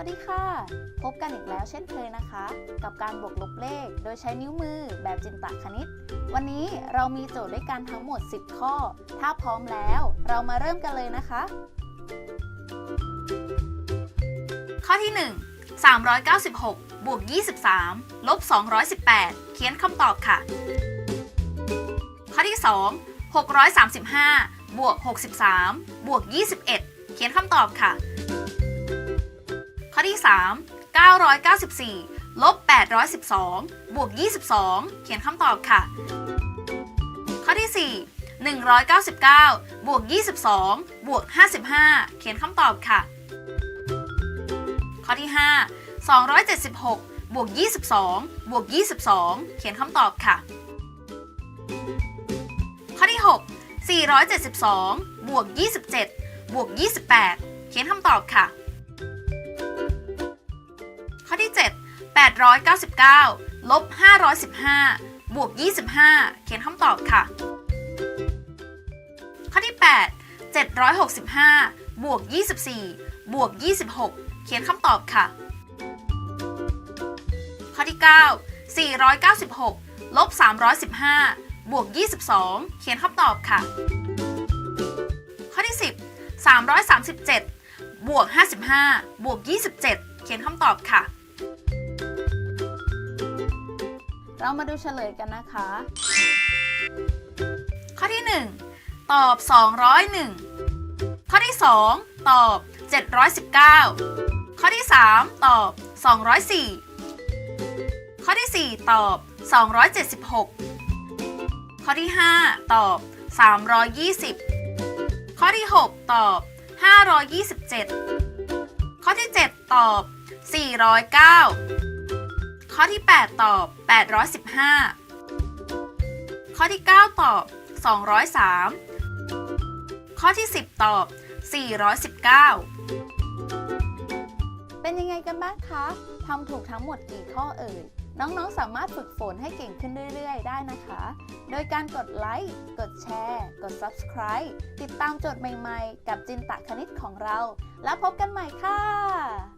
วัสดีค่ะ พบกันอีกแล้วเช่นเคยนะคะ กับการบวกลบเลข โดยใช้นิ้วมือแบบจินตคณิต วันนี้เรามีโจทย์ด้วยกันทั้งหมด 10 ข้อ ถ้าพร้อมแล้วเรามาเริ่มกันเลยนะคะ ข้อที่ 1 396 บวก 23 ลบ 218 เขียนคำตอบค่ะ ข้อที่ 2 635 บวก 63 บวก 21 เขียนคำตอบค่ะ ข้อที่ 3 994 ลบ 812 บวก 22 เขียนคำตอบค่ะ ข้อที่ 4 199 บวก 22 บวก 55 เขียนคำตอบค่ะ ข้อที่ 5 276 บวก 22 บวก 22 เขียนคำตอบค่ะ ข้อที่ 6 472 บวก 27 บวก 28 เขียนคำตอบค่ะ 899 ลบ 515 บวก 25 เขียนคำตอบค่ะ ข้อที่ 8 765 บวก 24 บวก 26 เขียนคำตอบค่ะ ข้อที่ 9 496 ลบ 315 บวก 22 เขียนคำตอบค่ะ ข้อที่ 10 337 บวก 55 บวก 27 เขียนคำตอบค่ะ เรามาดูเฉลยกันนะคะ ข้อที่ 1 ตอบ 201 ข้อที่ 2 ตอบ 719 ข้อที่ 3 ตอบ 204 ข้อที่ 4 ตอบ 276 ข้อที่ 5 ตอบ 320 ข้อที่ 6 ตอบ 527 ข้อที่ 7 ตอบ 409 ข้อที่ 8 ตอบ 815 ข้อที่ 9 ตอบ 203 ข้อที่ 10 ตอบ 419 เป็นยังไงกันบ้างคะทำถูกทั้งหมดกี่ข้อเอ่ย น้องๆ สามารถฝึกฝนให้เก่งขึ้นเรื่อย ๆ ได้นะคะ โดยการกดไลค์ กดแชร์ กด Subscribe ติดตามโจทย์ใหม่ ๆ กับจินตะคณิตของเรา แล้วพบกันใหม่ค่ะ